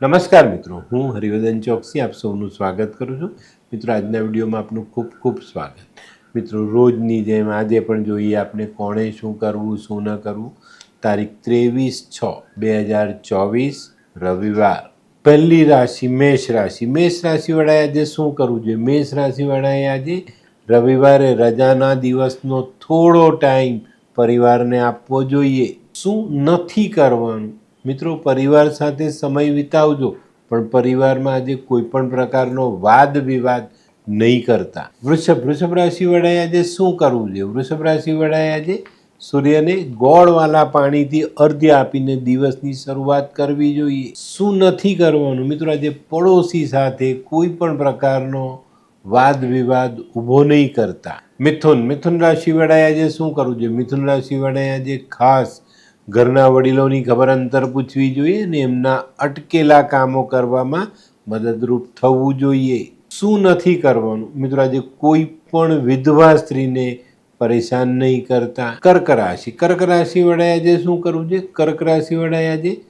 નમસ્કાર મિત્રો, હું હરિવર્ધન ચોકસી આપ સૌનું સ્વાગત કરું છું. મિત્રો, આજના વિડીયોમાં આપનું ખૂબ ખૂબ સ્વાગત. મિત્રો, રોજની જેમ આજે પણ જોઈએ આપણે કોણે શું કરવું, શું ન કરવું. તારીખ ત્રેવીસ છ, બે હજાર ચોવીસ, રવિવાર. પહેલી રાશિ મેષ રાશિ. મેષ રાશિવાળાએ આજે શું કરવું જોઈએ? મેષ રાશિવાળાએ આજે રવિવારે રજાના દિવસનો થોડો ટાઈમ પરિવારને આપવો જોઈએ. શું નથી કરવાનું? મિત્રો, પરિવાર સાથે સમય વિતાવજો, પણ પરિવારમાં આજે કોઈ પણ પ્રકારનો વાદ વિવાદ નહીં કરતા. વૃષભ વૃષભ રાશિવાળાએ આજે શું કરવું જોઈએ? વૃષભ રાશિવાળાએ આજે સૂર્યને ગોળવાલા પાણીથી અર્ધ્ય આપીને દિવસની શરૂઆત કરવી જોઈએ. શું નથી કરવાનું? મિત્રો, આજે પડોશી સાથે કોઈ પણ પ્રકારનો વાદ વિવાદ ઊભો નહીં કરતા. મિથુન મિથુન રાશિવાળાએ આજે શું કરવું જોઈએ? મિથુન રાશિવાળાએ આજે ખાસ ઘરના વડીલોની ખબર અંતર પૂછવી જોઈએ અને એમના અટકેલા કામો કરવામાં મદદરૂપ થવું જોઈએ. શું નથી કરવાનું? મિત્રો, આજે કોઈ પણ વિધવા સ્ત્રીને પરેશાન નહીં કરતા. કર્ક રાશિ. કર્ક રાશિ વડાએ આજે શું કરવું જોઈએ? કર્ક રાશિ વડાએ આજે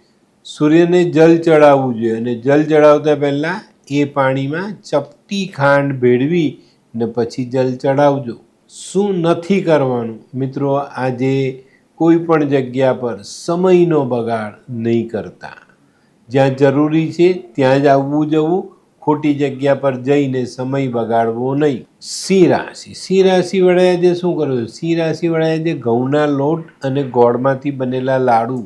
સૂર્યને જલ ચડાવવું જોઈએ અને જલ ચડાવતા પહેલાં એ પાણીમાં ચપટી ખાંડ ભેળવી ને પછી જલ ચડાવજો. શું નથી કરવાનું? મિત્રો, આજે કોઈ પણ જગ્યા પર સમયનો બગાડ નહીં કરતા. જ્યાં જરૂરી છે ત્યાં જ આવવું જવું, ખોટી જગ્યા પર જઈને સમય બગાડવો નહીં. સિંહ રાશિ. સિંહ રાશિ વડાએ જે શું કરવું સિંહ રાશિ વડાએ આજે ઘઉંના લોટ અને ગોળમાંથી બનેલા લાડુ,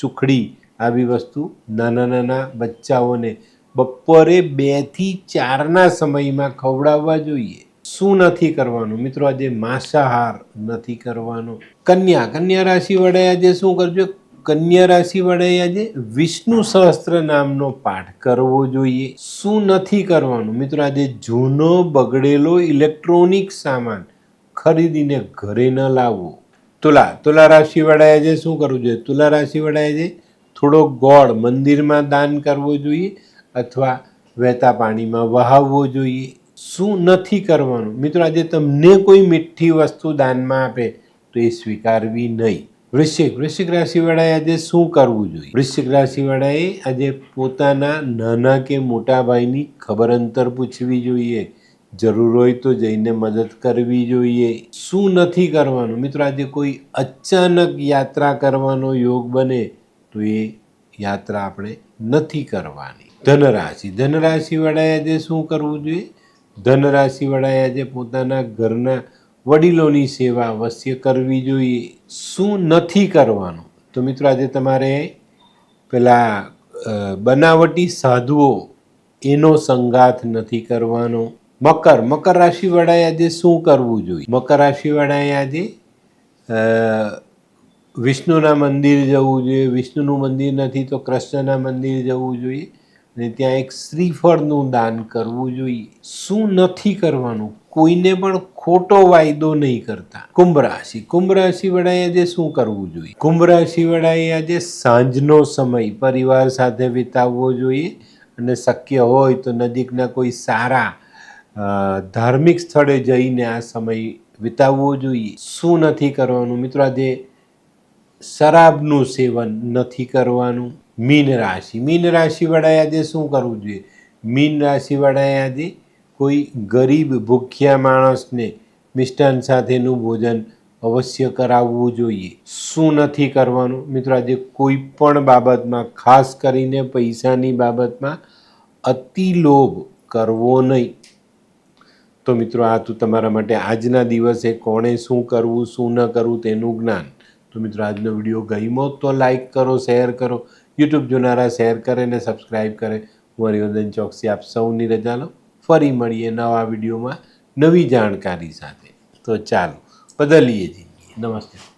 સુખડી આવી વસ્તુ નાના નાના બચ્ચાઓને બપોરે બેથી ચારના સમયમાં ખવડાવવા જોઈએ. શું નથી કરવાનું? મિત્રો, આજે માંસાહાર નથી કરવાનો. કન્યા કન્યા રાશિ વડે આજે શું કરજો? કન્યા રાશિ વડે આજે વિષ્ણુ સહસ્ત્ર નામનો પાઠ કરવો જોઈએ. શું નથી કરવાનું? મિત્રો, આજે જૂનો, બગડેલો ઇલેક્ટ્રોનિક સામાન ખરીદીને ઘરે ન લાવવો તુલા તુલા રાશિ વડાએ આજે શું કરવું જોઈએ? તુલા રાશિ વડા આજે થોડો ગોળ મંદિરમાં દાન કરવો જોઈએ અથવા વહેતા પાણીમાં વહાવવો જોઈએ. શું નથી કરવાનું? મિત્રો, આજે તમને કોઈ મીઠી વસ્તુ દાનમાં આપે તો એ સ્વીકારવી નહીં. વૃશ્ચિક વૃશ્ચિક રાશિવાળાએ આજે શું કરવું જોઈએ? વૃશ્ચિક રાશિવાળાએ આજે પોતાના નાના કે મોટા ભાઈની ખબર અંતર પૂછવી જોઈએ. જરૂર હોય તો જઈને મદદ કરવી જોઈએ. શું નથી કરવાનું? મિત્રો, આજે કોઈ અચાનક યાત્રા કરવાનો યોગ બને તો એ યાત્રા આપણે નથી કરવાની. ધનરાશિ, ધનરાશિવાળાએ આજે શું કરવું જોઈએ? ધનરાશિવાળાએ આજે પોતાના ઘરના વડીલોની સેવા અવશ્ય કરવી જોઈએ. શું નથી કરવાનું? તો મિત્રો, આજે તમારે પેલા બનાવટી સાધુઓ એનો સંગાથ નથી કરવાનો. મકર મકર રાશિવાળાએ આજે શું કરવું જોઈએ? મકર રાશિવાળાએ આજે વિષ્ણુના મંદિર જવું જોઈએ. વિષ્ણુનું મંદિર નથી તો કૃષ્ણના મંદિર જવું જોઈએ. અને ત્યાં એક શ્રીફળનું દાન કરવું જોઈએ. શું નથી કરવાનું? કોઈને પણ ખોટો વાયદો નહીં કરતા. કુંભ રાશિ. કુંભ રાશિ વડાએ આજે શું કરવું જોઈએ? કુંભ રાશિ વડાએ આજે સાંજનો સમય પરિવાર સાથે વિતાવવો જોઈએ અને શક્ય હોય તો નજીકના કોઈ સારા ધાર્મિક સ્થળે જઈને આ સમય વિતાવવો જોઈએ. શું નથી કરવાનું? મિત્રો, આજે શરાબનું સેવન નથી કરવાનું. મીન રાશિ. મીન રાશિવાળાએ આજે શું કરવું જોઈએ? મીન રાશિવાળાએ આજે કોઈ ગરીબ, ભૂખ્યા માણસને મિષ્ટાન સાથેનું ભોજન અવશ્ય કરાવવું જોઈએ. શું નથી કરવાનું? મિત્રો, આજે કોઈ પણ બાબતમાં, ખાસ કરીને પૈસાની બાબતમાં અતિ લોભ કરવો નહીં. તો મિત્રો, આ તો તમારા માટે આજના દિવસે કોણે શું કરવું, શું ન કરવું તેનું જ્ઞાન. તો મિત્રો, આજનો વીડિયો ગમ્યો તો લાઈક કરો શેર કરો યુટ્યુબ જોનારા શેર કરે ને સબસ્ક્રાઈબ કરે, હું હરિવર્ધન ચોકસી આપ સૌની રજા લો ફરી મળીએ નવા વિડીયોમાં નવી જાણકારી સાથે. તો ચાલો, બદલીએ જઈએ નમસ્તે.